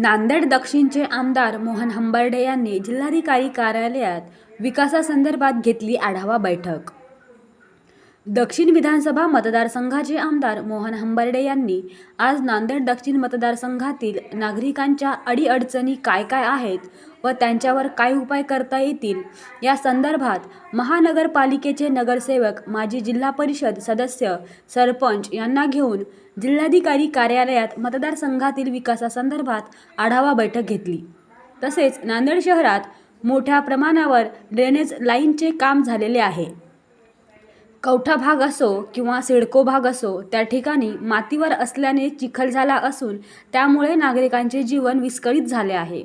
नांदेड दक्षिणचे आमदार मोहन हंबर्डे यांनी जिल्हाधिकारी कार्यालयात विकासासंदर्भात घेतली आढावा बैठक. दक्षिण विधानसभा मतदारसंघाचे आमदार मोहन हंबर्डे यांनी आज नांदेड दक्षिण मतदारसंघातील नागरिकांच्या अडीअडचणी काय काय आहेत व त्यांच्यावर काय उपाय करता येतील या संदर्भात महानगरपालिकेचे नगरसेवक माजी जिल्हा परिषद सदस्य सरपंच यांना घेऊन जिल्हाधिकारी कार्यालयात मतदारसंघातील विकासासंदर्भात आढावा बैठक घेतली. तसेच नांदेड शहरात मोठ्या प्रमाणावर ड्रेनेज लाईनचे काम झालेले आहे. कवठा भाग असो किंवा सिडको भाग असो त्या ठिकाणी मातीवर असल्याने चिखल झाला असून त्यामुळे नागरिकांचे जीवन विस्कळीत झाले आहे.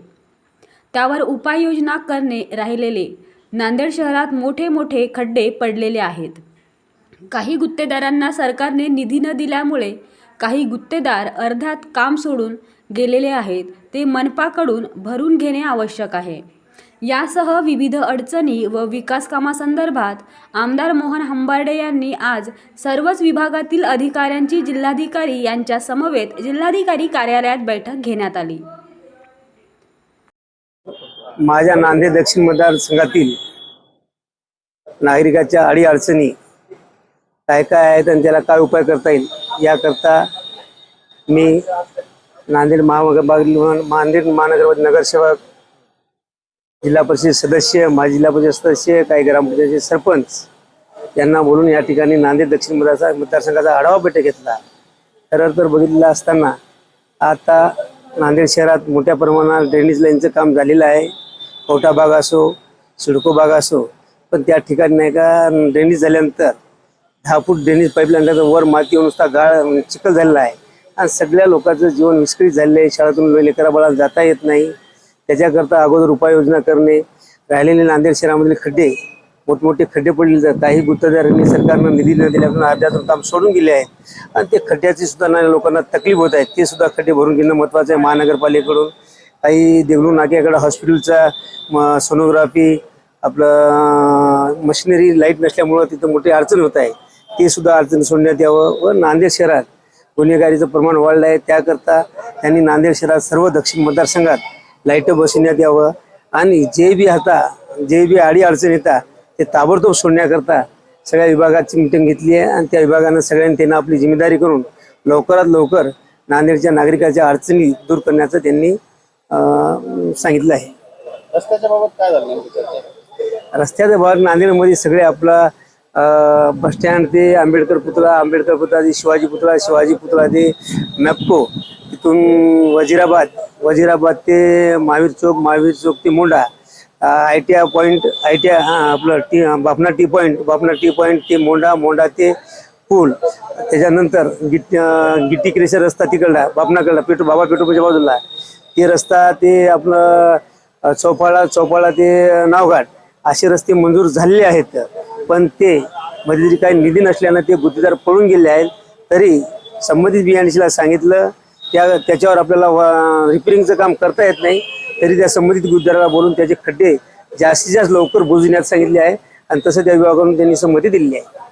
त्यावर उपाययोजना करणे राहिलेले नांदेड शहरात मोठे मोठे खड्डे पडलेले आहेत. काही गुत्तेदारांना सरकारने निधी न दिल्यामुळे काही गुत्तेदार अर्ध्यात काम सोडून गेलेले आहेत ते मनपाकडून भरून घेणे आवश्यक आहे. यासह विविध अडचणी व विकासकामासंदर्भात आमदार मोहन हंबार्डे यांनी आज सर्वच विभागातील अधिकाऱ्यांची जिल्हाधिकारी यांच्या समवेत जिल्हाधिकारी कार्यालयात बैठक घेण्यात आली. माझ्या नांदेड दक्षिण मतदारसंघातील नागरिकाच्या अडी अडचणी काय काय आहेत आणि त्याला काय उपाय करता येईल याकरता मी नांदेड महानगर नांदेड महानगर नगरसेवक जिल्हा परिषद सदस्य माजी जिल्हा परिषद सदस्य काही ग्रामपंचायतचे सरपंच यांना बोलून या ठिकाणी नांदेड दक्षिण मतदार मतदारसंघाचा आढावा बैठक घेतला. खरं तर बघितलेला असताना आता नांदेड शहरात मोठ्या प्रमाणात ड्रेनेज लाईनचं काम झालेलं आहे. कोटा भाग असो सिडको भाग असो पण त्या ठिकाणी नाही का ड्रेनेज झाल्यानंतर दहा फूट ड्रेनेज पाईपलाईन वर माती येऊन नुसता गाळ चिखल झालेला आहे. आणि सगळ्या लोकांचं जीवन विस्कळीत झालेलं आहे. शाळेतून लेकराबाळाला जाता येत नाही. त्याच्याकरता अगोदर उपाययोजना करणे राहिलेले नांदेड शहरामधील खड्डे मोठमोठे खड्डे पडलेले जातात. काही गुत्तदारांनी सरकारनं निधी न दिल्यापासून अर्ध्यातून काम सोडून गेले आहे. आणि ते खड्ड्याची सुद्धा लोकांना तकलीफ होत आहे. ते सुद्धा खड्डे भरून घेणं महत्त्वाचं आहे. महानगरपालिकेकडून काही देगलू नाक्याकडं हॉस्पिटलचा सोनोग्राफी आपलं मशिनरी लाइट नसल्यामुळं तिथं मोठी अडचण होत आहे. ते सुद्धा अडचण सोडण्यात यावं व नांदेड शहरात गुन्हेगारीचं प्रमाण वाढलं आहे. त्याकरता त्यांनी नांदेड शहरात सर्व दक्षिण मतदारसंघात लाईटं बसवण्यात यावं. आणि जे बी आता जे बी अडी अडचण येतात ते ताबडतोब सोडण्याकरता सगळ्या विभागाची मिटिंग घेतली आहे. आणि त्या विभागानं सगळ्यांनी त्यांना आपली जिम्मेदारी करून लवकरात लवकर नांदेडच्या नागरिकाच्या अडचणी दूर करण्याचं त्यांनी सांगितलं आहे. रस्त्याच्या बाबत काय झालं नांदेडमध्ये सगळे आपला अं, बस स्टँड ते आंबेडकर पुतळा आंबेडकर पुतळा ते शिवाजी पुतळा शिवाजी पुतळा ते मॅप्को तिथून वजिराबाद वजिराबाद ते महावीर चौक महावीर चौक ते Monda I T I point I T I हां आपलं T Bapna T point Bapna T point ते मोंडा मोंडा ते पूल. त्याच्यानंतर गिट गिट्टी क्रेशर रस्ता तिकडला बापनाकडला पेट्रो बाबा पेट्रोलच्या बाजूला. ते रस्ता ते आपलं चौपाळा चौपाळा ते नावघाट असे रस्ते मंजूर झालेले आहेत. पण ते मध्ये जरी काही निधी नसल्यानं ते गुत्तेदार पळून गेले आहेत तरी संबंधित बियाणीशीला सांगितलं त्या त्याच्यावर आपल्याला रिपेरिंगचं काम करता येत नाही. तरी त्या संबंधित गुत्तेदाराला बोलून त्याचे खड्डे जास्तीत जास्त लवकर बुजण्यात सांगितले आहे. आणि तसं त्या विभागाकडून त्यांनी संमती दिलेली आहे.